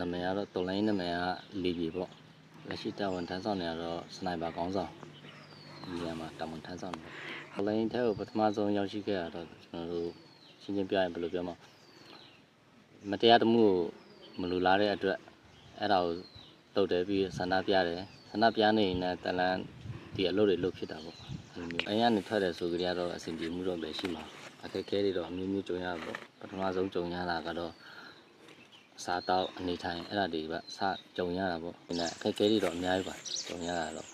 နာမည်ကတော့တော်လိုင်းနာမည်ကလီဘီပေါ့လက်ရှိတာဝန်ထမ်းဆောင်နေရတော့စနိုက်ပါကောင်းဆောင်ဒီနေရာမှာတာဝန်ထမ်းဆောင်နေတယ်တော်လိုင်းထဲကိုပထမဆုံးရောက်ရှိခဲ့ရတော့ကျွန်တော်တို့ရှင်းရှင်းပြရင်ဘယ်လိုပြောမလဲမတရားတမှုကိုမလူလားတဲ့အတွက်အဲ့ဒါကိုတုတ်တယ်ပြီးဆန္ဒပြတယ်ဆန္ဒပြနေရင်လည်းတလန်းဒီအလုပ်တွေလုပ်ဖြစ်တာပေါ့အဲ့လိုမျိုးအရင်ကနေထွက်တယ်ဆိုကြရတော့အဆင်ပြေမှုတော့ပဲရှိမှာအခက်အခဲတွေတော့အမျိုးမျိုးကြုံရတာပေါ့ပထမဆုံးကြုံရတာကတော့အ စားတောက်အနေထိုင်အဲ့ဒါတွေပဲစကြုံရတာပေါ့ဒီနေ့အခက်အခဲတွေတော့အများကြီးပါကြုံရတာတော့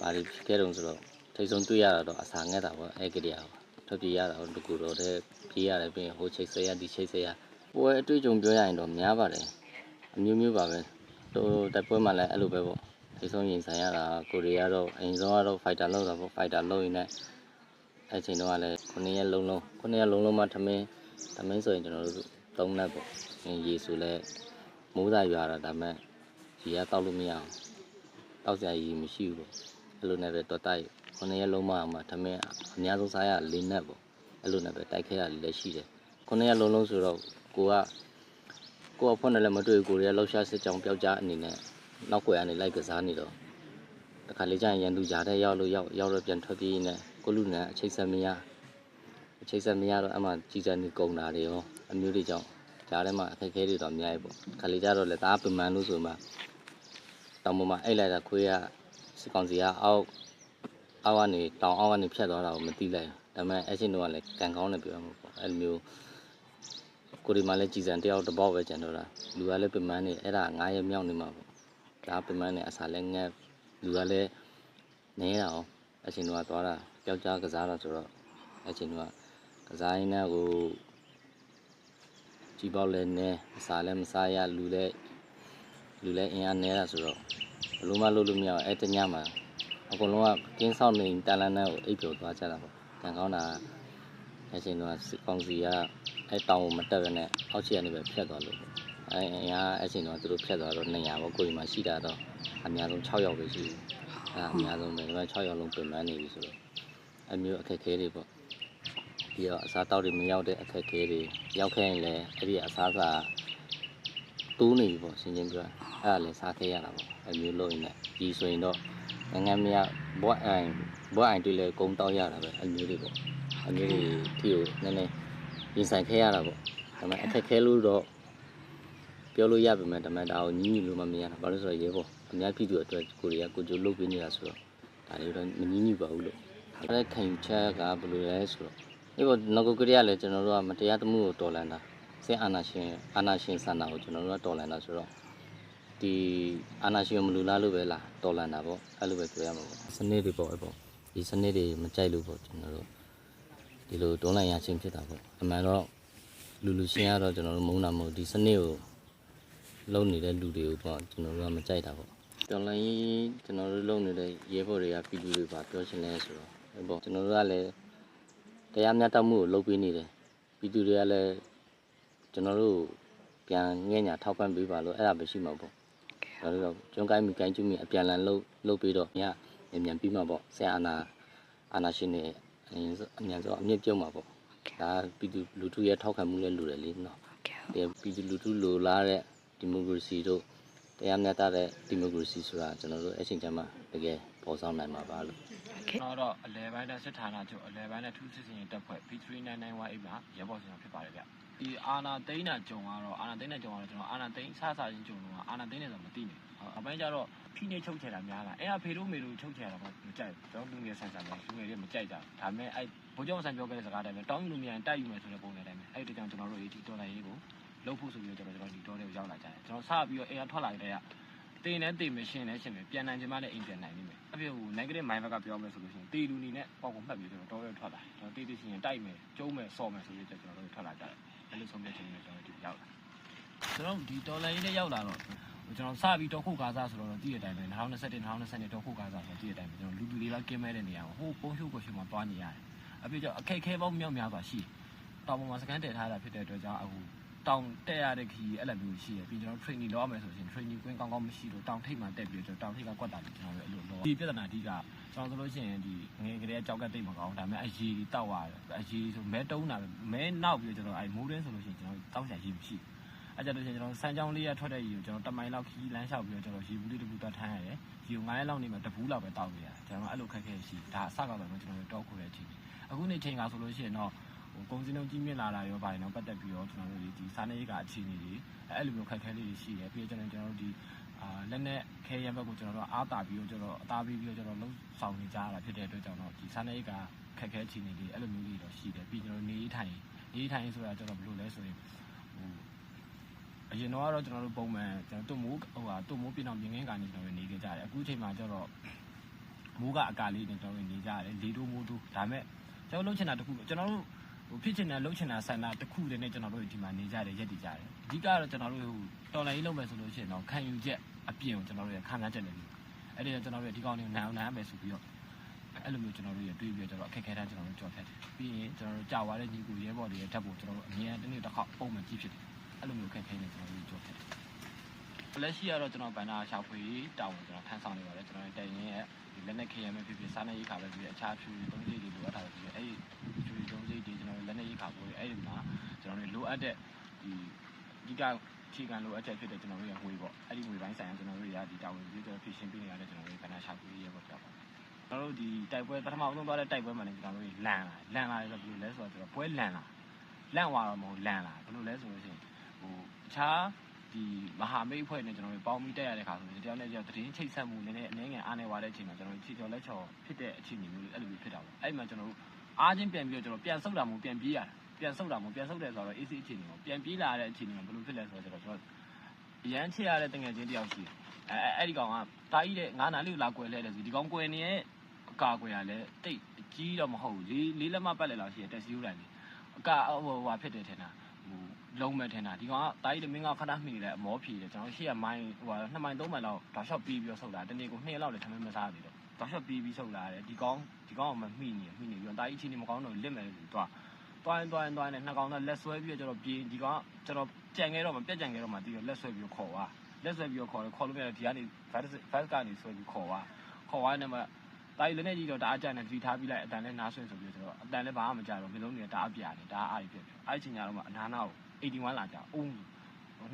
ဘာတွေဖြစ်ခဲ့တုံးဆိုတော့ထိတ်ဆုံးတွေ့ရတာတော့အစာငက်တာပေါ့အဲ့ကလေးอ่ะထွက်ပြေးရတာတော့တကူတော့တဲ့ပြေးရတယ်ပြီးရင်ဟိုချိတ်ဆက်ရဒီချိတ်ဆက်ရပွဲအတွေ့အကြုံပြောရရင်တော့များပါတယ်အမျိုးမျိုးပါပဲတို့တက်ပွဲမှာလည်းအဲ့လိုပဲပေါ့ထိတ်ဆုံးရင်ဆိုင်ရတာကိုရီးယားတော့အရင်ဆုံးကတော့ fighter လောက်တာပေါ့ fighter လောက်ရင်လည်းအဲ့ချိန်တော့ကလည်း9ရက်လုံးလုံး9ရက်လုံးလုံးမှထမင်းထမင်းဆိုရင်ကျွန်တော်တို့ 3နက်ပေါ့ရေဆိုလဲမိုးသာရွာတာဒါပေမဲ့ရေကတောက်လို့မရအောင်တောက်စရာရေမရှိဘူးပေါ့အဲ့လိုနဲ့ပဲတော့တိုက်ခုနှစ်ရက်လုံးမှမှထမင်းအများဆုံးစားရလေးနက်ပေါ့အဲ့လိုနဲ့ပဲတိုက်ခဲရလည်းရှိတယ်ခုနှစ်ရက်လုံးလုံးဆိုတော့ကိုကကိုကဖွင့်တယ်လည်းမတွေ့ဘူးကိုရီးယားလှောက်ရှားစစ်ကြောင်ပျောက်ကြားအနေနဲ့နောက်ွယ်ကနေလိုက်ကစားနေတော့တခါလေကျရင်ရန်သူကြားတဲ့ရောက်လို့ရောက်ရောက်တော့ပြန်ထွက်ပြေးနေကိုလူနဲ့အချိတ်ဆက်မရအချိတ်ဆက်မရတော့အမှကြီးစံနေကုန်တာတွေရောအမျိုးတွေကြောင့် ကြားထဲမှာအခက်အခဲတွေတော့အများကြီးပေါ့ခါလေးကြတော့လေဒါပင်မလို့ဆိုမှတောင်ပေါ်မှာအိတ်လိုက်တာခွေးကစစ်ကောင်စီကအောက်အောက်ကနေတောင်အောက်ကနေဖြတ်သွားတာကိုမသိလိုက်ဘူးဒါပေမဲ့အဲ့ချင်းတော့ကလည်းကန်ကောင်းတယ်ပြောမှာပေါ့အဲ့လိုမျိုးကိုဒီမှာလည်းကြည်စံတယောက်တစ်ပေါက်ပဲကျန်တော့တာလူကလည်းပင်မနေအဲ့ဒါ9ရက်မြောက်နေမှာပေါ့ဒါပင်မနေအစားလည်းငက်လူကလည်းနေတာအောင်အဲ့ချင်းတော့သွားတာပျောက်ကြားကစားတာဆိုတော့အဲ့ချင်းတော့ကစားရင်းနဲ့ကို ကြည်ပေါက်လည်းနဲအစာလည်းမစားရလူလည်းလူလည်းအင်အားနဲတာဆိုတော့ဘလို့မှလုပ်လို့မရအောင်အဲ့တညမှာအကုန်လုံးကကင်းဆောက်နေတန်လန်းနဲ့ကိုအိပ်ပျော်သွားကြတာပေါ့ကံကောင်းတာအချိန်တော့စစ်ကောင်စီကအဲ့တောင်ကိုမတက်ရနဲ့အောက်ခြေကနေပဲဖြတ်သွားလို့ပေါ့အဲ့အင်အားအချိန်တော့သူတို့ဖြတ်သွားတော့200ပေါ့ကိုယ်ဒီမှာရှိတာတော့အများဆုံး6ယောက်ပဲရှိတယ်အဲ့ဒါအများဆုံးပဲဒါပေမဲ့6ယောက်လုံးပြင်ပန်းနေပြီဆိုတော့အမျိုးအခက်အခဲတွေပေါ့ ပြီးတော့အစားတောက်တွေမရောက်တဲ့အခက်အခဲတွေရောက်ခဲ့ရင်လည်းအဲ့ဒီအစားစာတူးနေပြီပေါ့ရှင်းချင်းပြောရင်အဲ့ဒါလည်းစားခဲ့ရတာပေါ့အမျိုးလုံးနေဒီဆိုရင်တော့နိုင်ငံမရဘွက်အိုင်ဘွက်အိုင်တွေလည်းကုန်းတောက်ရတာပဲအမျိုးတွေပေါ့အမျိုးတွေဒီကိုနည်းနည်းရင်ဆိုင်ခဲ့ရတာပေါ့ဒါပေမဲ့အခက်အခဲလို့တော့ပြောလို့ရပါမယ်ဒါပေမဲ့ဒါကိုညီးညီးလို့မမြင်ရတာဘာလို့ဆိုတော့ရေပေါ့အများပြည်သူအတွက်ကိုရီးယားကိုကြိုးလုပ်ပေးနေတာဆိုတော့ဒါတွေတော့မညီးညီးပါဘူးလို့အဲ့ဒါခံယူချက်ကဘယ်လိုလဲဆိုတော့ ဒီပေါ်ငကိုကရိယာလည်းကျွန်တော်တို့ကမတရားသမှုကိုတော်လန်တာဆင်းအာနာရှင်အာနာရှင်ဆန္ဒကိုကျွန်တော်တို့ကတော်လန်တာဆိုတော့ဒီအာနာရှင်ကိုမလူလားလို့ပဲလားတော်လန်တာပေါ့အဲ့လိုပဲပြောရမှာပေါ့စနစ်တွေပေါ့အဲ့ပေါ့ဒီစနစ်တွေမကြိုက်လို့ပေါ့ကျွန်တော်တို့ဒီလိုတွန်းလှန်ရချင်းဖြစ်တာပေါ့အမှန်တော့လူလူရှင်းရတော့ကျွန်တော်တို့မုန်းတာမဟုတ်ဒီစနစ်ကိုလုံနေတဲ့လူတွေကိုပေါ့ကျွန်တော်တို့ကမကြိုက်တာပေါ့တော်လှန်ရေးကျွန်တော်တို့လုံနေတဲ့ရဲဘော်တွေကပြည်သူတွေပါပြောချင်လဲဆိုတော့အဲ့ပေါ့ကျွန်တော်တို့ကလည်း တရားမျှတမှုကိုလုပ်ပေးနေတယ်ပြည်သူတွေကလည်းကျွန်တော်တို့ပြန်ငဲ့ညာထောက်ပံ့ပေးပါလို့အဲ့ဒါပဲရှိမှာပေါ့ဒါလို့တော့ကျွန်းကိုင်းမိကိုင်းကျွမိအပြန်လန်လုပ်လုပ်ပြီးတော့ညမြန်မြန်ပြီးမှာပေါ့ဆရာအာနာအာနာရှင်တွေအရင်ဆုံးအမြန်ဆုံးအမြင့်ပြုတ်မှာပေါ့ဒါပြည်သူလူထုရဲ့ထောက်ခံမှုလည်းလိုတယ်လေနော်တဲ့ပြည်သူလူထုလိုလားတဲ့ဒီမိုကရေစီတို့တရားမျှတတဲ့ဒီမိုကရေစီဆိုတာကျွန်တော်တို့အချိန်ချမ်းမှာတကယ်ပေါ်ဆောင်နိုင်မှာပါလို့ ကျွန်တော်တော့အလဲပိုင်းနဲ့စစ်ဌာနချုပ်အလဲပိုင်းနဲ့ထူးစစ်စင်ရေးတပ်ဖွဲ့ B3991 မှာရဲဘော်ဆောင်ဖြစ်ပါတယ်ဗျဒီအာနာသိန်းနာဂျုံကတော့အာနာသိန်းနာဂျုံကတော့ကျွန်တော်အာနာသိန်းစစချင်းဂျုံတော့အာနာသိန်းနေဆိုမသိနေအပိုင်းကျတော့ဖိနေချုပ်ချယ်တာများလားအဲ့အဖေတို့မေတို့ချုပ်ချယ်တာတော့မကြိုက်ဘူးကျွန်တော်လူငယ်ဆန်ဆန်ပဲလူငယ်တွေမကြိုက်ကြဘူးဒါပေမဲ့အဲ့ဘိုးကျောင်းဆန်ပြောခဲ့တဲ့စကားတိုင်းပဲတောင်းယူလို့မြန်တိုက်ယူမယ်ဆိုတဲ့ပုံစံတိုင်းပဲအဲ့ဒီကြောင့်ကျွန်တော်တို့ဒီတော်လိုင်းရေးကိုလုပ်ဖို့ဆိုပြီးတော့ကျွန်တော်ကျွန်တော်ဒီတော်တွေကိုရောက်လာကြတယ်ကျွန်တော်စပြီးတော့အိမ်ကထွက်လာတဲ့ကတင်နဲ့တင်မရှင်းနဲ့ရှင်းမယ်ပြန်နိုင်ချင်မှလည်းအိမ်ပြန်နိုင်နေ မယ်အဖြစ်ဟို negative mind ဘက်ကပြောမယ်ဆိုလို့ရှိရင်တေလူနီနဲ့ပေါက်ကိုမှတ်ပြီးတော့တော်တော်ထွက်လာကျွန်တော်တေးတေးရှင်းရင်တိုက်မယ်ကျုံးမယ်ဆော့မယ်ဆိုပြီးတော့ကျွန်တော်တို့ထွက်လာကြတယ်အဲ့လိုဆုံးဖြတ်ချက်နဲ့ကျွန်တော်ဒီရောက်လာကျွန်တော်ဒီတော်လိုင်းလေးရောက်လာတော့ကျွန်တော်စပြီးတော့ခုတ်ကားစားဆိုတော့တည့်တဲ့အတိုင်းပဲ2021 2022တော့ခုတ်ကားစားဆိုတော့တည့်တဲ့အတိုင်းပဲကျွန်တော်လူလူလေးပါကင်းမဲတဲ့နေရာကိုဟိုပုံရှုပ်ကိုရှုပ်မှာတွားနေရတယ်အဖြစ်ကြောင့်အခက်ခဲပေါင်းမြောက်များစွာရှိတောင်ပေါ်မှာစကန်တည်ထားတာဖြစ်တဲ့အတွက်ကြောင့်အခု တောင်တက်ရတဲ့ခီးအဲ့လိုမျိုးရှိရပြီးကျွန်တော် training လုပ်ရမယ်ဆိုရင် training ကွင်းကောင်းကောင်းမရှိလို့တောင်ထိပ်မှာတက်ပြီးတော့တောင်ထိပ်ကကွက်တာပြီးကျွန်တော်လည်းအဲ့လိုလုပ်ဒီပြဿနာအဓိကကျွန်တော်ဆိုလို့ရှိရင်ဒီငယ်ကလေးကြောက်ကတိတ်မကောင်းဒါပေမဲ့အရေးကြီးတောက်ရတယ်အရေးဆိုမဲတုံးတာမဲနောက်ပြီးတော့ကျွန်တော်အဲ့မိုးရင်းဆိုလို့ရှိရင်ကျွန်တော်တောက်ချင်ရေးမရှိအဲကြလို့ရှိရင်ကျွန်တော်စမ်းချောင်းလေးရထွက်တဲ့ရေကိုကျွန်တော်တမိုင်လောက်ခီးလမ်းလျှောက်ပြီးတော့ကျွန်တော်ရေဘူးလေးတစ်ဘူးသွားထမ်းရတယ်ရေကို9ရက်လောက်နေမှတဘူးလောက်ပဲတောက်နေရတယ်ကျွန်တော်အဲ့လိုခက်ခဲရှိဒါအစကတော့ကျွန်တော်တို့တောက်ခုတဲ့အချိန်အခုနေချိန်ကဆိုလို့ရှိရင်တော့ဟို ကုန်စည်နှုန်းကြီးမြင့်လာတာရောပါတယ်နော်ပတ်သက်ပြီးတော့ကျွန်တော်တို့ဒီစားနေရေးကအခြေအနေတွေအဲ့လိုမျိုးခက်ခဲလေးတွေရှိတယ်ပြီးတော့ကျွန်တော်ကျွန်တော်တို့ဒီအာလက်နဲ့ခဲရံဘက်ကိုကျွန်တော်တို့အားတာပြီးတော့ကျွန်တော်အသားပြီးပြီးတော့ကျွန်တော်လှုပ်ဆောင်နေကြရတာဖြစ်တဲ့အတွက်ကြောင့်တော့ဒီစားနေရေးကခက်ခဲအခြေအနေတွေအဲ့လိုမျိုးလေးတော့ရှိတယ်ပြီးကျွန်တော်နေထိုင်နေထိုင်ဆိုတာကျွန်တော်ဘယ်လိုလဲဆိုရင်ဟိုအရင်တော့ကတော့ကျွန်တော်တို့ပုံမှန်ကျွန်တော်တို့မိုးဟိုဟာတို့မိုးပြင်းအောင်မြင်ငင်းကနေကျွန်တော်တို့နေကြကြတယ်အခုချိန်မှာကျတော့မိုးကအကာလေးနဲ့ကျွန်တော်တို့နေကြရတယ်လေတိုးမိုးတိုးဒါမဲ့ကျွန်တော်လှုပ်ချင်တာတစ်ခုကျွန်တော်တို့ ဟိုဖြစ်ချင်တဲ့လှုပ်ချင်တာဆန္ဒတစ်ခုတည်းနဲ့ကျွန်တော်တို့ဒီမှာနေကြတယ်ရက်တည်ကြတယ်အဓိကတော့ကျွန်တော်တို့ဟိုတော်လိုင်းလုပ်မယ်ဆိုလို့ရှိရင်တော့ခံယူချက်အပြင်ကိုကျွန်တော်တို့ရခံစားချက်နေပြီအဲ့ဒီတော့ကျွန်တော်တို့ဒီကောင်းလေးနိုင်အောင်နိုင်မယ်ဆိုပြီးတော့အဲ့လိုမျိုးကျွန်တော်တို့ရတွေးပြီးတော့ကျွန်တော်အခက်ခဲတန်းကျွန်တော်တို့ကြော်ဖြတ်တယ်ပြီးရင်ကျွန်တော်တို့ကြာသွားတဲ့ညီကိုရဲဘော်တွေရဲ့ဓာတ်ပုံကျွန်တော်တို့အမြဲတနေ့တစ်ခေါက်ပုံမှန်ကြည့်ဖြစ်တယ်အဲ့လိုမျိုးခက်ခဲနေကျွန်တော်တို့ကြောက်ဖြစ်တယ်။လက်ရှိကတော့ကျွန်တော်ဗန္ဒာရှာဖွေတာဝန်ကျွန်တော်ထမ်းဆောင်နေပါတယ်ကျွန်တော်တိုင်ရင်ရဲ့ဒီလက်နဲ့ခရမ်းပဲဖြစ်ဖြစ်စားနေရေးခါပဲဖြစ်ဖြစ်အခြားဖြူသုံးစိတ်တွေလိုအပ်တာပဲဖြစ်ဖြစ်အဲ့ဒီဖြူသုံးစိတ်တွေ ကျွန်တော်လက်နဲ့ရေးခါပို့အဲ့ဒီမှာကျွန်တော်တို့လိုအပ်တဲ့ဒီဒီကခြေခံလိုအပ်ချက်ဖြစ်တဲ့ကျွန်တော်တို့ရဲ့ငွေပေါ့အဲ့ဒီငွေပိုင်းဆိုင်ရာကျွန်တော်တို့ရဒီတာဝန်ကြီးကျွန်တော်ဖြည့်ရှင်းပေးနေရတဲ့ကျွန်တော်တို့ဗန္ဒာရှာဖွေရေးပေါ့ပြပါကျွန်တော်တို့ဒီတိုက်ပွဲပထမဆုံးသွားတဲ့တိုက်ပွဲမှာလည်းကျွန်တော်တို့လန်လာလန်လာဆိုတော့ဘယ်လိုလဲဆိုတော့ကျွန်တော်ပွဲလန်လာလန့်သွားတော့မဟုတ်လန်လာဘယ်လိုလဲဆိုလို့ရှိရင်ဟိုအခြားဒီမဟာမိတ်အဖွဲ့နဲ့ကျွန်တော်တို့ပေါင်းပြီးတက်ရတဲ့ခါဆိုရင်တယောက်နဲ့တယောက်သတင်းချိတ်ဆက်မှုနည်းနည်းအနည်းငယ်အားနေသွားတဲ့အချိန်မှာကျွန်တော်တို့ချီချော်လက်ချော်ဖြစ်တဲ့အခြေအနေမျိုးတွေအဲ့လိုမျိုးဖြစ်တာပေါ့အဲ့မှာကျွန်တော်တို့ အားချင်းပြန်ပြီးတော့ကျွန်တော်ပြန်ဆုတ်တာမျိုးပြန်ပြေးရတာပြန်ဆုတ်တာမျိုးပြန်ဆုတ်တယ်ဆိုတော့ AC အခြေအနေပေါ့ပြန်ပြေးလာတဲ့အခြေအနေမှာဘယ်လိုဖြစ်လဲဆိုတော့ကျွန်တော်ရမ်းချရတဲ့တငယ်ချင်းတယောက်ရှိတယ်အဲအဲ့ဒီကောင်ကတာကြီးတဲ့ငါးနာလေးကိုလာကွယ်လဲတယ်ဆိုဒီကောင်ကွယ်နေရဲ့အကာကွယ်ရလဲတိတ်အကြီးတော့မဟုတ်ဘူးလေးလေးလက်မပတ်လဲလောက်ရှိတယ်တက်စီယူလိုက်လေအကာဟိုဟာဖြစ်တယ်ထင်တာဟိုလုံးမဲ့ထင်တာဒီကောင်ကတာကြီးတမင်းကခဏမှီတယ်အမောဖြီတယ်ကျွန်တော်ရှေ့ကမိုင်းဟို2မိုင်3မိုင်လောက်တောက်လျှောက်ပြီးပြီးတော့ဆုတ်လာတနေ့ကို2ရက်လောက်လည်းထမင်းမစားသေးတော့ တောက်လျှောက်ပြီးပြီးဆုတ်လာတယ်ဒီကောင်ဒီကောင်ကမမှီနေမှီနေပြီးတော့တာကြီးချင်းနေမကောင်းတော့လစ်မယ်လို့တွားတွားရင်တွားရင်တွားရင်နှစ်ကောင်ကလက်ဆွဲပြီးတော့ကျွန်တော်ပြေးဒီကောင်ကကျွန်တော်ကြံခဲ့တော့မှပြက်ကြံခဲ့တော့မှဒီတော့လက်ဆွဲပြီးတော့ခေါ်သွားလက်ဆွဲပြီးတော့ခေါ်တယ်ခေါ်လို့မရတော့ဒီကနေ virus virus ကနေဆွဲပြီးခေါ်သွားခေါ်သွားနေမှတာကြီးလည်းနဲ့ကြီးတော့တအားကြတယ်ဒီထားပြီးလိုက်အတန်လည်းနားဆွင့်ဆိုပြီးတော့အတန်လည်းဘာမှမကြတော့မျိုးလုံးတွေကတအားပြတယ်တအားအားပြပြအဲ့ချိန်ညတော့မှအနားနာကို81လာကြအုံး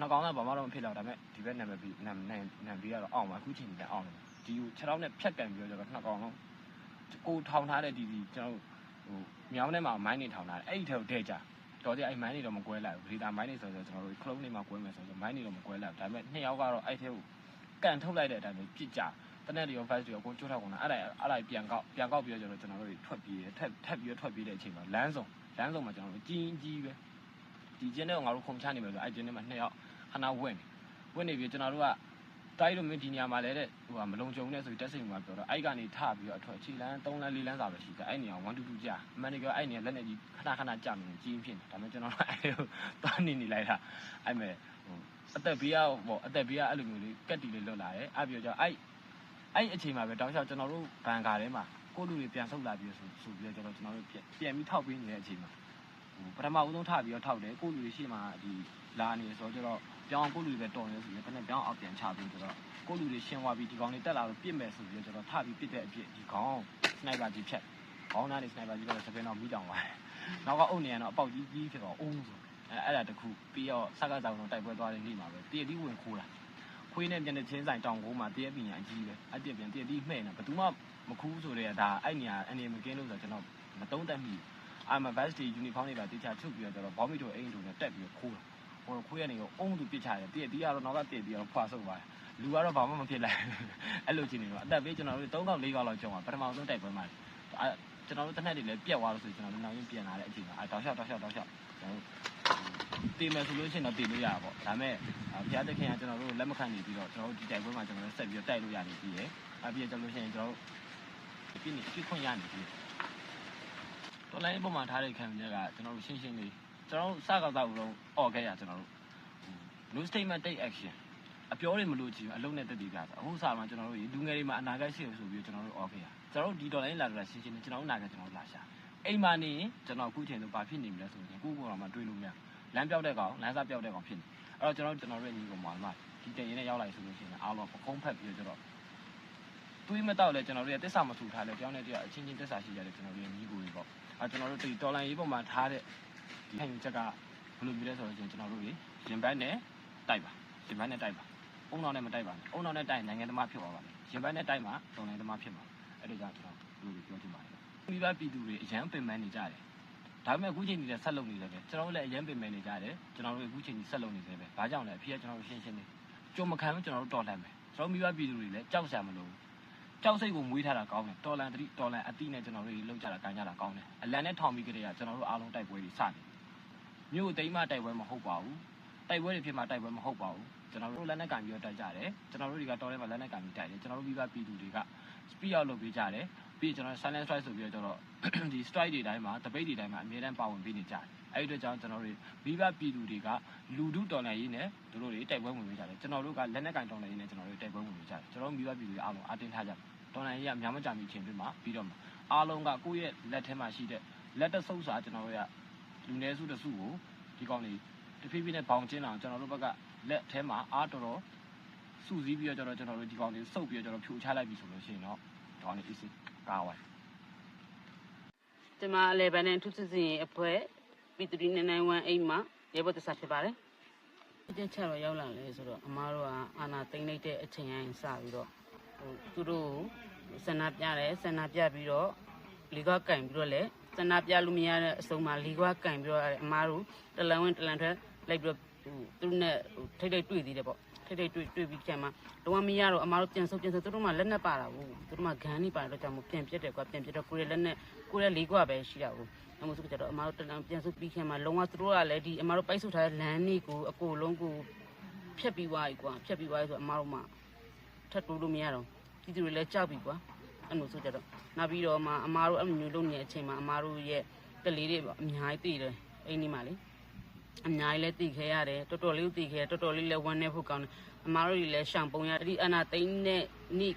နှစ်ကောင်သားဘာမှတော့မဖြစ်တော့ဒါပေမဲ့ဒီဘက်နာမည်ပြီးနာမည်နာမည်ပြီးတော့အောင်ပါအခုချိန်ကြီးလည်းအောင်တယ် ဒီကို6တောင်းနဲ့ဖြတ်ကန်ပြီးတော့နှစ်ကောင်လုံးကိုထောင်ထားတဲ့ဒီဒီကျွန်တော်ဟိုမြောင်းထဲမှာမိုင်းနေထောင်ထားတယ်အဲ့ဒီထဲကိုဒဲကြတော်တယ်အဲ့မိုင်းနေတော့မကွဲလိုက်ဘူးဒေတာမိုင်းနေဆိုတော့ကျွန်တော်တို့ခလုံးနေမှာကွဲမယ်ဆိုတော့မိုင်းနေတော့မကွဲလိုက်ဘူးဒါပေမဲ့နှစ်ယောက်ကတော့အဲ့ထဲကိုကန်ထုတ်လိုက်တဲ့အတိုင်းပဲပြစ်ကြတနက်တွေရော five တွေရောကိုကျိုးထောက်ကုန်တာအဲ့ဒါအဲ့ဒါပြန်ကောက်ပြန်ကောက်ပြီးတော့ကျွန်တော်ကျွန်တော်တို့ထွက်ပြေးတယ်ထက်ထက်ပြီးတော့ထွက်ပြေးတဲ့အချိန်မှာလမ်းဆောင်လမ်းဆောင်မှာကျွန်တော်တို့ကြီးကြီးပဲဒီကျင်းတဲ့ကိုငါတို့ခုံချနေမယ်ဆိုအဲ့ကျင်းထဲမှာနှစ်ယောက်ခဏဝင့်နေဝင့်နေပြီးကျွန်တော်တို့က တိုက်လို့မင်းဒီနေရာမှာလဲတဲ့ဟိုကမလုံခြုံနဲ့ဆိုပြီးတက်စိတ်မှာပြောတော့အဲ့ကနေထပြီးတော့အထွက်ခြေလန်း3လန်း4လန်းစာပဲရှိတယ်အဲ့နေရာ1 2 2ကြာအမှန်တကယ်အဲ့နေရာလက်နေကြီးခဏခဏကြာနေကြီးဖြစ်နေဒါပေမဲ့ကျွန်တော်တို့အဲ့ဟိုသွားနေနေလိုက်တာအဲ့မဲ့ဟိုအသက်ဘေးကပေါ့အသက်ဘေးကအဲ့လိုမျိုးလေးကက်တီလေးလွတ်လာတယ်အဲ့ပြီးတော့အဲ့အဲ့အချိန်မှာပဲတောက်လျှောက်ကျွန်တော်တို့ဘန်ကာထဲမှာကိုလူတွေပြန်ဆုတ်လာပြီးဆိုဆိုပြီးတော့ကျွန်တော်တို့ပြန်ပြန်ပြီးထောက်ပေးနေတဲ့အချိန်မှာဟိုပထမဦးဆုံးထပြီးတော့ထောက်တယ်ကိုလူတွေရှိမှဒီလာနေဆိုတော့ကျတော့ ပြောင်းကိုလူတွေပဲတော်နေဆိုပြီးတနေ့ပြောင်းအောက်ပြန်ချပြီးဆိုတော့ကိုလူတွေရှင်းသွားပြီးဒီကောင်တွေတက်လာတော့ပြစ်မယ်ဆိုပြီးတော့ကျတော့ထပြီးပြစ်တဲ့အပြစ်ဒီကောင်စနိုက်ပါကြီးဖြတ်ခေါင်းသားနေစနိုက်ပါကြီးတော့စပင်းတော့မိတောင်သွားတယ်နောက်ကအုပ်နေရတော့အပေါက်ကြီးကြီးဖြစ်တော့အုံးဆိုအဲအဲ့ဒါတခုပြီးတော့စကားဆောင်တော့တိုက်ပွဲသွားတဲ့နေ့မှာပဲတည့်တီးဝင်ခိုးလာခွေးနဲ့မျက်နှာချင်းဆိုင်တောင်ကိုမှာတည့်ပညာအကြီးပဲအပြစ်ပြန်တည့်တီးမှဲ့နေဘယ်သူမှမခူးဆိုတဲ့ဒါအဲ့နေရာအနေမကင်းလို့ဆိုတော့ကျွန်တော်မတုံးတက်မိဘူးအာမဗတ်စတီယူနီဖောင်းတွေပါတေချာချုပ်ပြီးတော့ဘောမီတိုအိမ်တို့နဲ့တက်ပြီးခိုးတာ ဟိုခိုးရနေတော့အုံးသူပစ်ချတယ်တည့်တီးကတော့နောက်ကတည့်ပြီးတော့ဖွာဆုပ်သွားတယ်လူကတော့ဘာမှမဖြစ်လိုက်အဲ့လိုချင်းနေတော့အသက်ပေးကျွန်တော်တို့3កောက်4កောက်လောက်ကျုံသွားပထမဆုံးတိုက်ပွဲမှာအဲကျွန်တော်တို့တစ်နက်တွေလည်းပြက်သွားလို့ဆိုကျွန်တော်တို့နောက်ရင်းပြန်လာတဲ့အချိန်မှာအဲတောက်လျှောက်တောက်လျှောက်တောက်လျှောက်ကျွန်တော်တို့တေးမယ်ဆိုလို့ရှိရင်တော့တေးလို့ရတာပေါ့ဒါပေမဲ့ဘုရားသခင်ကကျွန်တော်တို့လက်မခံနေပြီးတော့ကျွန်တော်တို့ဒီတိုက်ပွဲမှာကျွန်တော်တို့ဆက်ပြီးတော့တိုက်လို့ရနေပြီရယ်အပြည့်ကျွန်တော်လို့ရှိရင်ကျွန်တော်တို့ပြည့်နေပြည့်ခွင့်ရနေပြီတော်လိုင်းပုံမှန်ထားတဲ့ခံမြက်ကကျွန်တော်တို့ရှင်းရှင်းလေး ကျွန်တော်တို့စကားသားဦးလုံးអော်ခဲ့ရကျွန်တော်တို့ no statement take action အပြောတွေမလို့ကြည့်ဘူးအလုံးနဲ့တက်တည်ပြတာအခုစာမှာကျွန်တော်တို့လူငယ်တွေမှာအနာဂတ်ရှိရဆိုပြီးကျွန်တော်တို့អော်ခဲ့ရကျွန်တော်တို့ဒီတော်လိုင်းလာတော့ရှင်းရှင်းလေးကျွန်တော်တို့နာဂတ်ကျွန်တော်တို့လာရှာအိမ်မှာနေရင်ကျွန်တော်အခုချိန်ဆိုဘာဖြစ်နေမလဲဆိုရင်ကိုယ့်ကိုယ်တော်မှတွေးလို့မရလမ်းပြောက်တဲ့ကောင်လမ်းစားပြောက်တဲ့ကောင်ဖြစ်နေအဲ့တော့ကျွန်တော်တို့ကျွန်တော်တို့ညီကောင်မှာဒီတရင်နဲ့ရောက်လာဆိုလို့ရှိရင်အားလုံးပခုံးဖက်ပြီးတော့တွေးမတော့လဲကျွန်တော်တို့ရဲ့တစ္ဆာမထူထားလဲကြောင်းတဲ့တည်းအချင်းချင်းတစ္ဆာရှိကြတယ်ကျွန်တော်တို့ရဲ့ညီကိုတွေပေါ့အဲကျွန်တော်တို့ဒီတော်လိုင်းရေးပေါ်မှာထားတဲ့ ဒီခံယူချက်ကဘယ်လိုမျိုးလဲဆိုတော့ကျွန်တော်တို့ရေရင်ဘတ်နဲ့တိုက်ပါရင်ပိုင်းနဲ့တိုက်ပါအုံနောက်နဲ့မတိုက်ပါနဲ့အုံနောက်နဲ့တိုက်ရင်နိုင်ငံသမားဖြစ်သွားပါမယ်ရင်ပိုင်းနဲ့တိုက်မှာတော်နိုင်ငံသမားဖြစ်မှာအဲ့ဒါကြောင့်ကျွန်တော်ဒီလိုပြောချင်ပါတယ်မိဘပြည်သူတွေအရန်ပင်ပန်းနေကြတယ်ဒါပေမဲ့အခုချိန်ကြီးလည်းဆက်လုပ်နေတယ်ပဲကျွန်တော်တို့လည်းအရန်ပင်ပန်းနေကြတယ်ကျွန်တော်တို့အခုချိန်ကြီးဆက်လုပ်နေသေးပဲဘာကြောင့်လဲအဖေကကျွန်တော်တို့ရှင်းရှင်းလေးကြုံမခံဘူးကျွန်တော်တို့တော်လှန်မယ်ကျွန်တော်မိဘပြည်သူတွေလည်းကြောက်စရာမလိုဘူး ကြောက်စိတ်ကိုမွေးထားတာကောင်းတယ်တော်လန်တတိတော်လန်အတိနဲ့ကျွန်တော်တို့လှုပ်ကြတာကန်ကြတာကောင်းတယ်အလံနဲ့ထောင်ပြီးကြတဲ့ကကျွန်တော်တို့အားလုံးတိုက်ပွဲတွေစတယ်မြို့သိမ်းမတိုက်ပွဲမဟုတ်ပါဘူးတိုက်ပွဲတွေဖြစ်မှတိုက်ပွဲမဟုတ်ပါဘူးကျွန်တော်တို့လက်နဲ့ကန်ပြီးတော့တိုက်ကြတယ်ကျွန်တော်တို့တွေကတော်ထဲမှာလက်နဲ့ကန်ပြီးတိုက်တယ်ကျွန်တော်တို့မိဘပြည်သူတွေက speed out လုပ်ပေးကြတယ်ပြီးကျွန်တော် silent strike ဆိုပြီးတော့ကျွန်တော်ဒီ strike တွေတိုင်းမှာ debate တွေတိုင်းမှာအများတန်းပါဝင်ပေးနေကြတယ် အဲ့ဒီအတွက်ကြောင့်ကျွန်တော်တို့မိဘပြည်သူတွေကလူထုတော်လှန်ရေးနဲ့တို့တို့တွေတိုက်ပွဲဝင်ပေးကြတယ်ကျွန်တော်တို့ကလက်နက်ကင်တော်လှန်ရေးနဲ့ကျွန်တော်တို့တိုက်ပွဲဝင်ပေးကြတယ်ကျွန်တော်တို့မိဘပြည်သူတွေအားလုံးအတင်းထားကြတယ်တော်လှန်ရေးကများမကြမီချင်းပြမှာပြီးတော့မှာအားလုံးကကိုယ့်ရဲ့လက်ထဲမှာရှိတဲ့လက်တဆုပ်စာကျွန်တော်တို့ကလူနည်းစုတစုကိုဒီကောင်လေးတဖြည်းဖြည်းနဲ့ဘောင်ကျင်းအောင်ကျွန်တော်တို့ဘက်ကလက်ထဲမှာအားတော်တော်စုစည်းပြီးတော့ကျွန်တော်တို့ဒီကောင်လေးစုပ်ပြီးတော့ကျွန်တော်ဖြိုချလိုက်ပြီဆိုလို့ရှိရင်တော့ဒီကောင်လေး easy ကာဝိုင်းဒီမှာအလဲဘန်နဲ့ထူးစစ်စင်အဖွဲ ပြည်သူနေနိုင်ဝမ်အိမ်မှာရေဘတ်တဆဖြစ်ပါတယ်အကျဉ်းချတော့ရောက်လာလဲဆိုတော့အမားတို့ကအာနာတိမ့်လိုက်တဲ့အချိန်တိုင်းစပြီးတော့ဟိုသူတို့ဆန္ဒပြတယ်ဆန္ဒပြပြီးတော့လီကွာကင်ပြီးတော့လဲဆန္ဒပြလို့မရတဲ့အစုံမှာလီကွာကင်ပြီးတော့အမားတို့တလန်ဝင်တလန်ထွက်လိုက်ပြီးတော့ဟိုသူတို့နဲ့ဟိုထိတ်ထိတ်တွေ့သေးတယ်ပေါ့ထိတ်ထိတ်တွေ့တွေ့ပြီးပြန်မှာတော့မရတော့အမားတို့ပြန်ဆုပ်ပြန်ဆုပ်သူတို့မှလက်နဲ့ပါတာဘူးသူတို့မှဂန်းနေပါတော့ကြောင့်မို့ပြန်ပြစ်တယ်ကွာပြန်ပြစ်တော့ကိုရလက်နဲ့ကိုရလေးကွာပဲရှိတာဘူး အမို့ဆိုကြတော့အမားတို့တလန်ပြန်ဆုပ်ပြီးခင်မှာလုံးဝသူတို့ကလည်းဒီအမားတို့ပိုက်ဆုပ်ထားတဲ့လမ်းလေးကိုအကိုလုံးကိုဖြတ်ပြီးသွားပြီကွာဖြတ်ပြီးသွားပြီဆိုအမားတို့မှထပ်တိုးလို့မရတော့ပြည်သူတွေလည်းကြောက်ပြီကွာအဲ့လိုဆိုကြတော့နောက်ပြီးတော့မှအမားတို့အဲ့လိုမျိုးလုပ်နေတဲ့အချိန်မှာအမားတို့ရဲ့ကလေးတွေပေါ့အများကြီးတည်တယ်အိမ်ဒီမှာလေအများကြီးလည်းတည်ခဲရတယ်တော်တော်လေးကိုတည်ခဲရတော်တော်လေးလည်းဝမ်းနေဖို့ကောင်းတယ်အမားတို့တွေလည်းရှောင်ပုံရအဲ့ဒီအနာသိန်းနဲ့နိ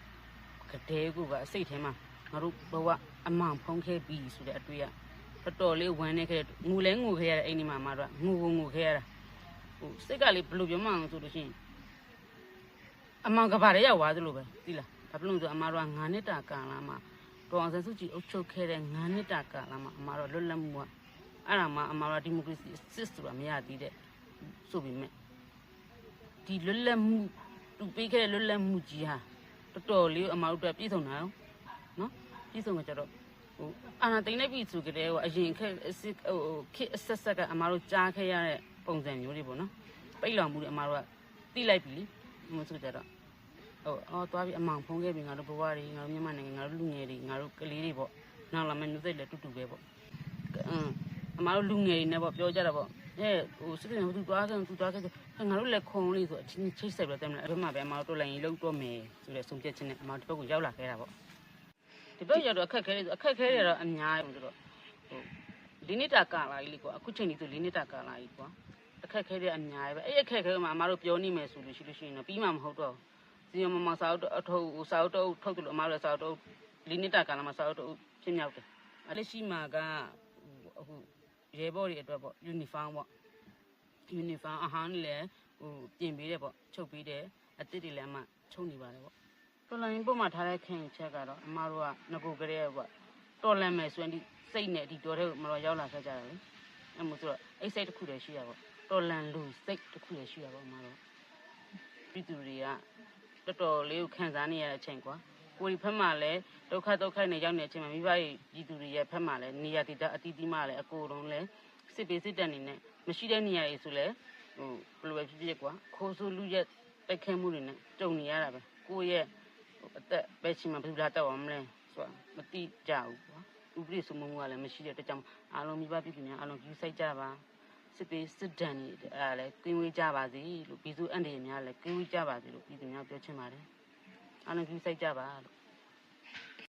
ကတဲ့ကူကအစိတ်ထဲမှာငါတို့ဘဝအမောင်ဖုံးခဲ့ပြီဆိုတဲ့အတွေ့ရ တော်တော်လေးဝမ်းနေခဲ့ငူလဲငူခဲ့ရတဲ့အိမ်ဒီမှာအမားတို့ကငူကိုငူခဲ့ရတာဟိုစိတ်ကလေးဘယ်လိုပြောမှအောင်ဆိုလို့ရှိရင်အမောင်ကဘာတွေရောက်သွားသလိုပဲသိလားဘာဖြစ်လို့လဲဆိုအမားတို့က9နှစ်တာကာလမှာတော်အောင်ဆန်းစုကြည်အုပ်ချုပ်ခဲ့တဲ့9နှစ်တာကာလမှာအမားတို့လွတ်လပ်မှုကအဲ့ဒါမှအမှားတော့ဒီမိုကရေစီစစ်ဆိုတာမရသေးတဲ့ဆိုပေမဲ့ဒီလွတ်လပ်မှုသူပေးခဲ့တဲ့လွတ်လပ်မှုကြီးဟာတော်တော်လေးအမှားတို့ပြည့်စုံတာရောနော်ပြည့်စုံကြတော့ ဟိုအာနာတိန်နေပြီဆိုကြတဲ့ဟိုအရင်ခက်အစစ်ဟိုခစ်အဆက်ဆက်က အမှားတို့ကြားခဲ့ရတဲ့ပုံစံမျိုးတွေပေါ့နော်ပိတ်လောင်မှုတွေအမှားတို့ကတိလိုက်ပြီလေမဆိုကြတော့ဟိုအော်သွားပြီးအမောင်ဖုံးခဲ့ပြီငါတို့ဘဝတွေငါတို့မြန်မာနိုင်ငံငါတို့လူငယ်တွေငါတို့ကလေးတွေပေါ့နောက်လာမယ့်မျိုးစိတ်လည်းတူတူပဲပေါ့အင်းအမတို့လူငယ်တွေနဲ့ပေါ့ပြောကြတာပေါ့အဲဟိုစစ်တယ်သူသွားခဲ့သူသွားခဲ့ဆိုငါတို့လည်းခုံလေးဆိုအချင်းချိတ်ဆက်ပြီးတော့တယ်မလားအဲ့ဘက်မှာပဲအမတို့တော်လိုင်းကြီးလုံးတော့မယ်ဆိုတဲ့ဆုံးဖြတ်ချက်နဲ့အမတို့ဒီဘက်ကိုရောက်လာခဲ့တာပေါ့ ဒီဘက်ရောက်တော့အခက်ခဲတွေဆိုအခက်ခဲတွေတော့အများကြီးဆိုတော့ဟိုလင်းနေတာကာလာကြီးလေကွာအခုချိန်ကြီးဆိုလင်းနေတာကာလာကြီးကွာအခက်ခဲတွေအများကြီးပဲအဲ့အခက်ခဲမှာအမတို့ပြောနေမယ်ဆိုလို့ရှိလို့ရှိရင်တော့ပြီးမှမဟုတ်တော့စီယမမစာအုပ်အထုပ်စာအုပ်တော့ထုတ်တယ်လို့အမတို့စာအုပ်တော့လင်းနေတာကာလာမှာစာအုပ်တော့ဖြစ်မြောက်တယ်အဲ့လက်ရှိမှာကအခုရဲဘော်တွေအတွက်ပေါ့ယူနီဖောင်းပေါ့ယူနီဖောင်းအဟန်းလည်းဟိုပြင်ပေးတယ်ပေါ့ချုပ်ပေးတယ်အစ်စ်တွေလည်းအမှချုပ်နေပါတယ်ပေါ့ တော်လန်ပုံမှာထားတဲ့ခင်ချက်ကတော့အမတို့ကငကိုကလေးပေါ့တော်လန်မယ်ဆိုရင်ဒီစိတ်နဲ့ဒီတော်တဲ့မတော်ရောက်လာခဲ့ကြတယ်လေအဲ့မို့ဆိုတော့အဲ့စိတ်တစ်ခုတည်းရှိရပေါ့တော်လန်လူစိတ်တစ်ခုတည်းရှိရပေါ့အမတို့ပြည်သူတွေကတော်တော်လေးကိုခံစားနေရတဲ့အချိန်ကွာကိုဒီဖက်မှာလည်းဒုက္ခဒုက္ခနဲ့ရောက်နေတဲ့အချိန်မှာမိဘရဲ့ပြည်သူတွေရဲ့ဖက်မှာလည်းနေရာတည်တဲ့အတီးတီးမှလည်းအကိုယ်လုံးလည်းစစ်ပေးစစ်တက်နေနဲ့မရှိတဲ့နေရာတွေဆိုလည်းဟိုဘယ်လိုပဲဖြစ်ဖြစ်ကွာခိုးဆိုးလူရက်တိုက်ခဲမှုတွေနဲ့ကြုံနေရတာပဲကိုယ့်ရဲ့ဟို အသက်ပဲချင်းမှာဘယ်လိုလာတော့အောင်မလဲဆိုတာမတိကြဘူးကွာဥပဒေစုံမမှုကလည်းမရှိတဲ့အတွက်ကြောင့်အားလုံးမိဘပြည်သူများအားလုံးယူဆိုင်ကြပါစစ်ပေးစစ်တမ်းတွေအားလည်းကင်းဝေးကြပါစေလို့ပြည်သူအန်တီများလည်းကင်းဝေးကြပါစေလို့ပြည်သူများပြောချင်ပါတယ်အားလုံးယူဆိုင်ကြပါလို့